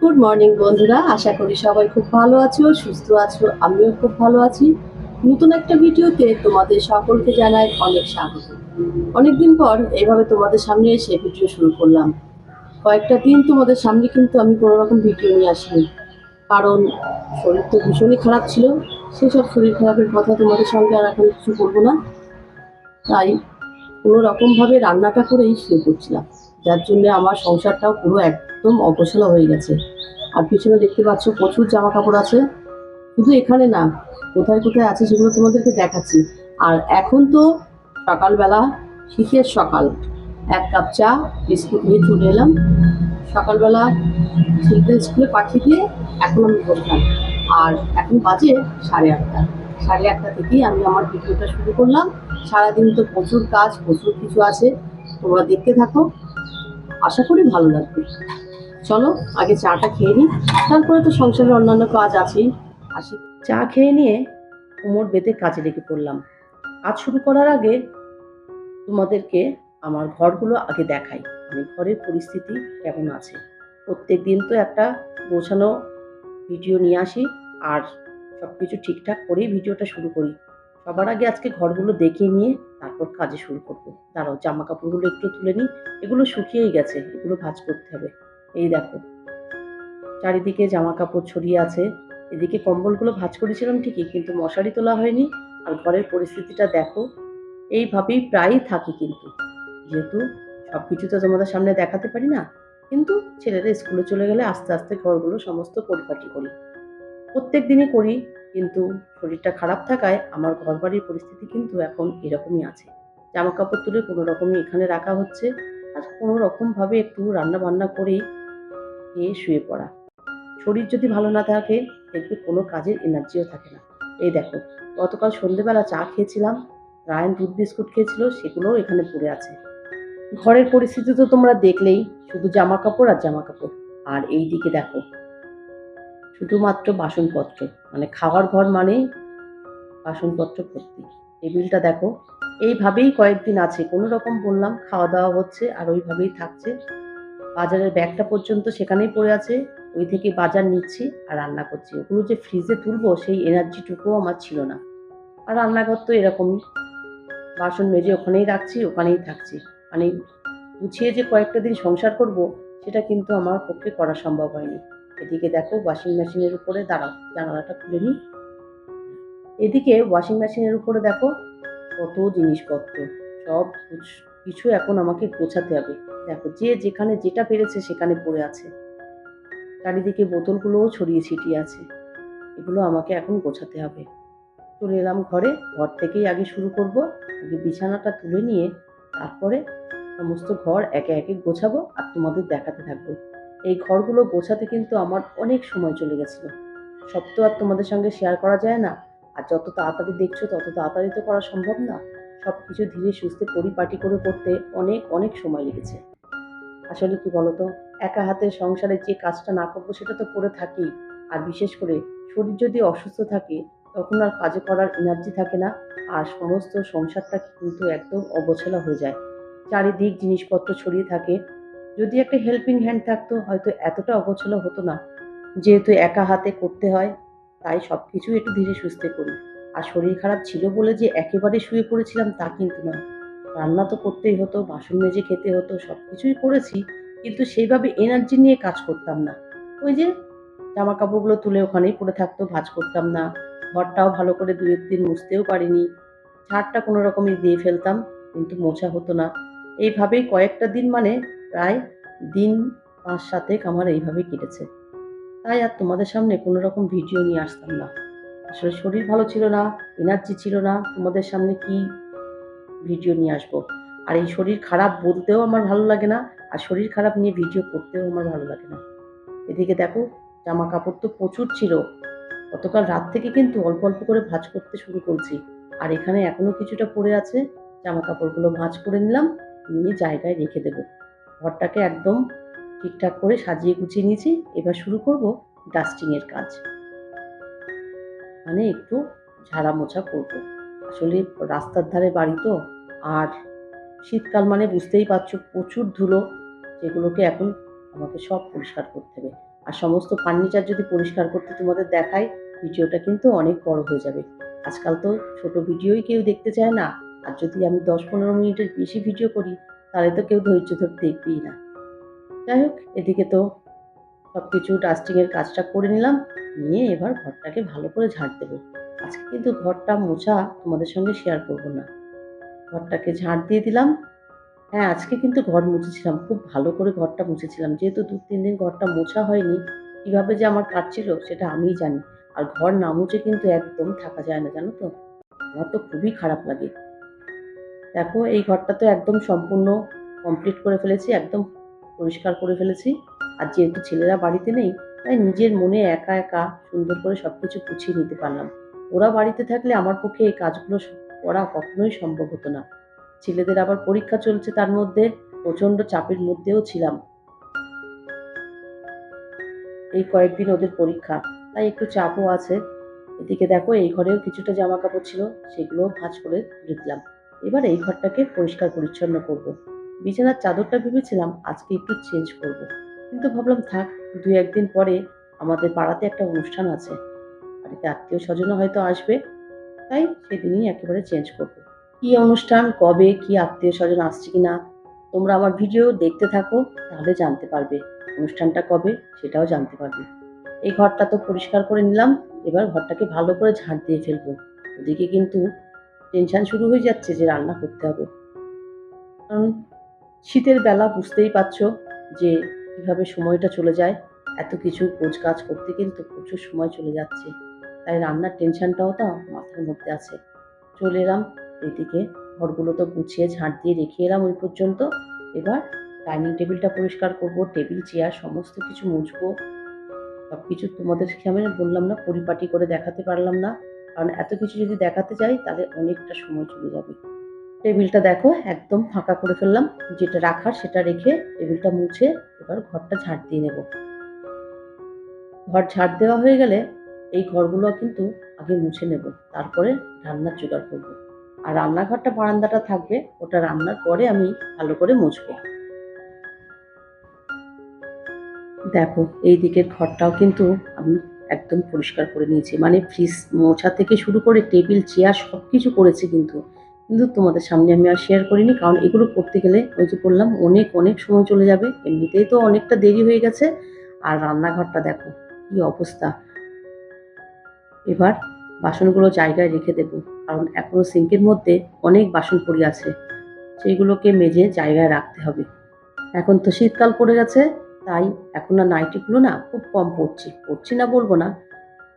Good morning বন্ধুরা। আশা করি সবাই খুব ভালো আছো, সুস্থ আছো, আমিও খুব ভালো আছি। নতুন একটা ভিডিওতে তোমাদের সকলকে জানাই অনেক স্বাগত। অনেকদিন পর এইভাবে তোমাদের সামনে এসে ভিডিও শুরু করলাম। কয়েকটা দিন তোমাদের সামনে কিন্তু আমি কোনো রকম ভিডিও নিয়ে আসিনি। কারণ শরীর তো ভীষণই খারাপ ছিল, সেসব শরীর খারাপের কথা তোমাদের সঙ্গে আর এখন কিছু বলব না। তাই কোনো রকমভাবে রান্নাটা করেই শুরু করছিলাম। যার জন্য আমার সংসারটাও পুরো একদম অগোছালো হয়ে গেছে। আর পিছনে দেখতে পাচ্ছ প্রচুর জামা কাপড় আছে। শুধু এখানে না, কোথায় কোথায় আছে সেগুলো তোমাদেরকে দেখাচ্ছি। আর এখন তো সকালবেলা, শীতের সকাল। এক কাপ চা, বিস্কুট নিয়ে চলে এলাম। সকালবেলা ছেলেদের স্কুলে পাঠিয়ে দিয়ে এখন আমি বসলাম। আর এখন বাজে সাড়ে আটটা। সাড়ে আটটা থেকেই আমি আমার ভিডিওটা শুরু করলাম। সারাদিন তো প্রচুর কাজ, প্রচুর কিছু আছে। তোমরা দেখতে থাকো। আশা করি ভালো লাগবে। চলো, আগে চাটা খেয়ে নিই। তারপরে তো সংসারের অন্যান্য কাজ আছেই। আসি। চা খেয়ে নিয়ে কোমর বেঁধে কাজে লেগে পড়লাম। কাজ শুরু করার আগে তোমাদেরকে আমার ঘরগুলো আগে দেখাই। আমি ঘরের পরিস্থিতি কেমন আছে। প্রত্যেক দিন তো একটা গোছানো ভিডিও নিয়ে আসি। আর সব কিছু ঠিকঠাক করেই ভিডিওটা শুরু করি। সবার আগে আজকে ঘরগুলো দেখে নিয়ে তারপর কাজে শুরু করব। দাঁড়াও জামা কাপড়গুলো একটু তুলে নিই। এগুলো শুকিয়েই গেছে, এগুলো ভাঁজ করতে হবে। এই দেখো, চারিদিকে জামা কাপড় ছড়িয়ে আছে। এদিকে কম্বলগুলো ভাঁজ করেছিলাম ঠিকই, কিন্তু মশারি তোলা হয়নি। আর ঘরের পরিস্থিতিটা দেখো, এইভাবেই প্রায়ই থাকি কিন্তু। যেহেতু সব কিছু তো তোমাদের সামনে দেখাতে পারি না, কিন্তু ছেলেরা স্কুলে চলে গেলে আস্তে আস্তে ঘরগুলো সমস্ত পরিপাটি করি। প্রত্যেক দিনই করি কিন্তু শরীরটা খারাপ থাকায় আমার ঘর বাড়ির পরিস্থিতি কিন্তু এখন এরকমই আছে। জামা কাপড় তুলে কোনো রকমই এখানে রাখা হচ্ছে আর কোনো রকমভাবে একটু রান্না বান্না করেই খেয়ে শুয়ে পড়া। শরীর যদি ভালো না থাকে, দেখবে কোনো কাজের এনার্জিও থাকে না। এই দেখো, গতকাল সন্ধেবেলা চা খেয়েছিলাম, রায়ন দুধ বিস্কুট খেয়েছিল, সেগুলোও এখানে পড়ে আছে। ঘরের পরিস্থিতি তো তোমরা দেখলেই, শুধু জামা কাপড় আর জামা কাপড় আর এই দিকে দেখো শুধুমাত্র বাসনপত্র মানে খাওয়ার ঘর মানে বাসনপত্র ভর্তি। টেবিলটা দেখো, এইভাবেই কয়েকদিন আছে, কোনো রকম বললাম খাওয়া দাওয়া হচ্ছে আর ওইভাবেই থাকছে। বাজারের ব্যাগটা পর্যন্ত সেখানেই পড়ে আছে, ওই থেকে বাজার নিচ্ছি আর রান্না করছি। ওগুলো যে ফ্রিজে তুলবো সেই এনার্জিটুকুও আমার ছিল না। আর রান্নাঘর তো এরকমই। বাসন মেজে ওখানেই রাখছি, ওখানেই থাকছি। মানে গুছিয়ে যে কয়েকটা দিন সংসার করব, সেটা কিন্তু আমার পক্ষে করা সম্ভব হয়নি। এদিকে দেখো ওয়াশিং মেশিনের উপরে, দাঁড়াও, জানালাটা খুলে নিই। এদিকে ওয়াশিং মেশিনের উপরে দেখো কত জিনিসপত্র, সব কিছু এখন আমাকে গোছাতে হবে। দেখো, যে যেখানে যেটা পেরেছে সেখানে পড়ে আছে। চারিদিকে বোতলগুলোও ছড়িয়ে ছিটিয়ে আছে। এগুলো আমাকে এখন গোছাতে হবে। চলে এলাম ঘরে, ঘর থেকেই আগে শুরু করব। আগে বিছানাটা তুলে নিয়ে তারপরে সমস্ত ঘর একে একে গোছাবো আর তোমাদের দেখাতে থাকব। এই ঘরগুলো গোছাতে কিন্তু আমার অনেক সময় চলে গেছিল। সব তো আর তোমাদের সঙ্গে শেয়ার করা যায় না। আর যত তাড়াতাড়ি দেখছ, তত তাড়াতাড়ি তো করা সম্ভব না। সব কিছু ধীরে সুস্থে পরিপাটি করে করতে অনেক অনেক সময় লেগেছে। আসলে কি বলতো, একা হাতে সংসারে যে কাজটা না করব সেটা তো করে থাকি আর বিশেষ করে শরীর যদি অসুস্থ থাকে, তখন আর কাজে করার এনার্জি থাকে না। আর সমস্ত সংসারটা কিন্তু একদম অগোছালো হয়ে যায়। চারিদিক জিনিসপত্র ছড়িয়ে থাকে। যদি একটা হেল্পিং হ্যান্ড থাকতো, হয়তো এতটা অগোছালো হতো না। যেহেতু একা হাতে করতে হয়, তাই সব কিছু একটু ধীরে সুস্থে করি। আর শরীর খারাপ ছিল বলে যে একেবারে শুয়ে পড়েছিলাম তা কিন্তু না। রান্না তো করতেই হতো, বাসন মেজে খেতে হতো সব কিছুই করেছি, কিন্তু সেইভাবে এনার্জি নিয়ে কাজ করতাম না। ওই যে জামা কাপড়গুলো তুলে ওখানেই পড়ে থাকতো, ভাজ করতাম না। ঘরটাও ভালো করে দু একদিন মুছতেও পারিনি। ঝাড়টা কোনো রকমই দিয়ে ফেলতাম, কিন্তু মোছা হতো না। এইভাবেই কয়েকটা দিন মানে প্রায় দিন পাঁচ সাতেক আমার এইভাবে কেটেছে। তাই আর তোমাদের সামনে কোনো রকম ভিডিও নিয়ে আসতাম না। আসলে শরীর ভালো ছিল না এনার্জি ছিল না, তোমাদের সামনে কি ভিডিও নিয়ে আসব? আর এই শরীর খারাপ বলতেও আমার ভালো লাগে না, আর শরীর খারাপ নিয়ে ভিডিও করতেও আমার ভালো লাগে না। এদিকে দেখো জামা কাপড় তো প্রচুর ছিল। গতকাল রাত থেকে কিন্তু অল্প অল্প করে ভাঁজ করতে শুরু করছি। আর এখানে এখনও কিছুটা পড়ে আছে জামা কাপড়গুলো ভাঁজ করে নিলাম, নিয়ে জায়গায় রেখে দেবো। ঘরটাকে একদম ঠিকঠাক করে সাজিয়ে গুছিয়ে নিয়েছি। এবার শুরু করব ডাস্টিংয়ের কাজ। মানে একটু ঝাড়া মোছা করব। আসলে রাস্তার ধারে বাড়ি তো, আর শীতকাল মানে বুঝতেই পারছ প্রচুর ধুলো, যেগুলোকে এখন আমাকে সব পরিষ্কার করতে হবে। আর সমস্ত ফার্নিচার যদি পরিষ্কার করতে তোমাদের দেখাই, ভিডিওটা কিন্তু অনেক বড় হয়ে যাবে। আজকাল তো ছোট ভিডিওই কেউ দেখতে চায় না। আর যদি আমি দশ পনেরো মিনিটের বেশি ভিডিও করি তাহলে তো কেউ ধৈর্য ধরে দেখবেই না। যাই হোক, এদিকে তো সব কিছু ডাস্টিংয়ের কাজটা করে নিলাম। নিয়ে এবার ঘরটাকে ভালো করে ঝাড় দেবো। আজকে কিন্তু ঘরটা মোছা তোমাদের সঙ্গে শেয়ার করব না। ঘরটাকে ঝাড় দিয়ে দিলাম। হ্যাঁ আজকে কিন্তু ঘর মুছেছিলাম। খুব ভালো করে ঘরটা মুছেছিলাম। যেহেতু দু তিন দিন ঘরটা মোছা হয়নি, কীভাবে যে আমার কাটছিল সেটা আমিই জানি। আর ঘর না মুছে কিন্তু একদম থাকা যায় না, জানো তো? আমার তো খুবই খারাপ লাগে। দেখো, এই ঘরটা তো একদম সম্পূর্ণ কমপ্লিট করে ফেলেছি, একদম পরিষ্কার করে ফেলেছি। আর যেহেতু ছেলেরা বাড়িতে নেই, তাই নিজের মনে একা একা সুন্দর করে সব কিছু গুছিয়ে নিতে পারলাম। ওরা বাড়িতে থাকলে আমার পক্ষে এই কাজগুলো করা কখনোই সম্ভব হতো না। ছেলেদের আবার পরীক্ষা চলছে তার মধ্যে, প্রচণ্ড চাপের মধ্যেও ছিলাম। এই কয়েকদিন ওদের পরীক্ষা, তাই একটু চাপও আছে। এদিকে দেখো, এই ঘরেও কিছুটা জামা কাপড় ছিল, সেগুলোও ভাঁজ করে তুলে দিলাম এবার এই ঘরটাকে পরিষ্কার পরিচ্ছন্ন করব। বিছানার চাদরটা ভেবেছিলাম আজকে একটু চেঞ্জ করব। কিন্তু ভাবলাম থাক দুই একদিন পরে আমাদের পাড়াতে একটা অনুষ্ঠান আছে বাড়িতে আত্মীয় স্বজনও হয়তো আসবে তাই সেদিনই একেবারে চেঞ্জ করব। কি অনুষ্ঠান, কবে, কি আত্মীয় স্বজন আসছে কিনা, তোমরা আমার ভিডিও দেখতে থাকো, তাহলে জানতে পারবে অনুষ্ঠানটা কবে, সেটাও জানতে পারবে এই ঘরটা তো পরিষ্কার করে নিলাম, এবার ঘরটাকে ভালো করে ঝাড় দিয়ে ফেলব ওদিকে কিন্তু টেনশন শুরু হয়ে যাচ্ছে যে রান্না করতে হবে। কারণ শীতের বেলা বুঝতেই পারছ যে কীভাবে সময়টা চলে যায়। এত কিছু কাজ করতে কিন্তু প্রচুর সময় চলে যাচ্ছে। তাই রান্নার টেনশনটাও তো মাথার মধ্যে আছে। চলে এলাম, এদিকে ঘরগুলো তো গুছিয়ে ঝাঁট দিয়ে রেখে এলাম ওই পর্যন্ত। এবার ডাইনিং টেবিলটা পরিষ্কার করব, টেবিল, চেয়ার সমস্ত কিছু মুছবো। সব কিছু তোমাদের আমি বললাম না, পরিপাটি করে দেখাতে পারলাম না। কারণ এত কিছু যদি দেখাতে যাই, তাহলে অনেকটা সময় চলে যাবে। টেবিলটা দেখো, একদম ফাঁকা করে ফেললাম। যেটা রাখার সেটা রেখে টেবিলটা মুছে এবার ঘরটা ঝাড় দিয়ে নেব। ঘর ঝাড় দেওয়া হয়ে গেলে এই ঘরগুলো কিন্তু আগে মুছে নেব। তারপরে রান্নার জোগাড় করব। আর রান্নাঘরটা বারান্দাটা থাকবে, ওটা রান্নার পরে আমি ভালো করে মুছবো। দেখো, এই দিকের ঘরটাও কিন্তু আমি একদম পরিষ্কার করে নিয়েছি। মানে ফ্রিজ মোছা থেকে শুরু করে টেবিল চেয়ার সব কিছু করেছি কিন্তু। কিন্তু তোমাদের সামনে আমি আর শেয়ার করিনি, কারণ এগুলো করতে গেলে ওই যে বললাম, অনেক অনেক সময় চলে যাবে। এমনিতেই তো অনেকটা দেরি হয়ে গেছে। আর রান্নাঘরটা দেখো, কি অবস্থা। এবার বাসনগুলো জায়গায় রেখে দেবো, কারণ এখনও সিঙ্কের মধ্যে অনেক বাসন পড়ে আছে। সেইগুলোকে মেজে জায়গায় রাখতে হবে। এখন তো শীতকাল পড়ে গেছে তাই এখন আর নাইটিগুলো না খুব কম পরছি পড়ছি না বলব না।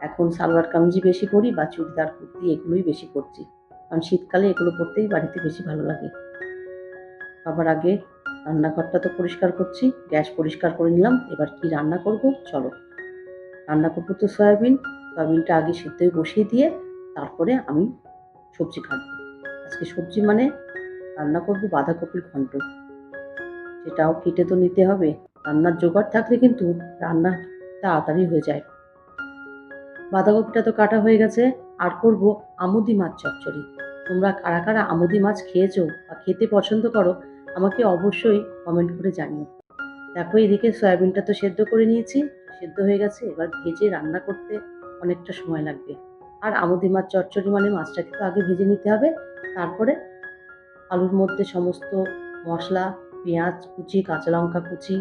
এখন সালোয়ার কামিজি বেশি পরি বা চুড়িদার, কুর্তি এগুলোই বেশি পরছি কারণ শীতকালে এগুলো পরতেই বাড়িতে বেশি ভালো লাগে। আবার আগে রান্নাঘরটা তো পরিষ্কার করছি, গ্যাস পরিষ্কার করে নিলাম। এবার কি রান্না করব? চলো। রান্না করব তো সয়াবিন। সয়াবিনটা আগে সিদ্ধই বসিয়ে দিয়ে তারপরে আমি সবজি কাটবো। আজকে সবজি মানে রান্না করব বাঁধাকপির ঘন্ট। সেটাও কেটে তো নিতে হবে। রান্নার জোগাড় থাকলে কিন্তু রান্না তাড়াতাড়ি হয়ে যায়। বাঁধাকপিটা তো কাটা হয়ে গেছে, আর করব আমুদি মাছ চচ্চড়ি। তোমরা কারা কারা আমুদি মাছ খেয়েছো বা খেতে পছন্দ করো, আমাকে অবশ্যই কমেন্ট করে জানিও। দেখো এদিকে সয়াবিনটা তো সেদ্ধ করে নিয়েছি, সেদ্ধ হয়ে গেছে, এবার ভেজে রান্না করতে অনেকটা সময় লাগবে। আর আমুদি মাছ চচ্চড়ি মানে মাছটাকে তো আগে ভেজে নিতে হবে, তারপরে আলুর মধ্যে সমস্ত মশলা, পেঁয়াজ কুচি, কাঁচা লঙ্কা কুচি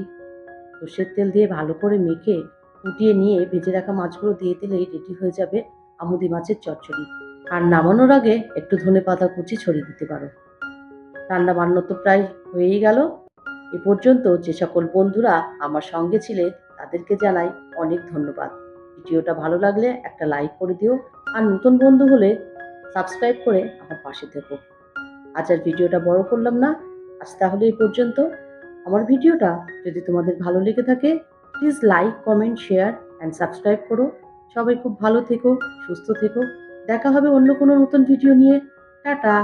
সর্ষের তেল দিয়ে ভালো করে মেখে ফুটিয়ে নিয়ে ভেজে রাখা মাছগুলো দিয়ে দিলেই রেডি হয়ে যাবে আমুদি মাছের চচ্চড়ি। আর নামানোর আগে একটু ধনে পাতা কুচি ছড়িয়ে দিতে পারো। রান্না বান্না তো প্রায় হয়েই গেল। এ পর্যন্ত যে সকল বন্ধুরা আমার সঙ্গে ছিলে তাদেরকে জানাই অনেক ধন্যবাদ। ভিডিওটা ভালো লাগলে একটা লাইক করে দিও আর নতুন বন্ধু হলে সাবস্ক্রাইব করে আমার পাশে থেকো। আজ আর ভিডিওটা বড় করলাম না। আজ তাহলে এই পর্যন্ত। আমার ভিডিওটা যদি তোমাদের ভালো লেগে থাকে please like comment share and subscribe করো। সবাই খুব ভালো থেকো, সুস্থ থেকো। দেখা হবে অন্য কোনো নতুন ভিডিও নিয়ে। টাটা!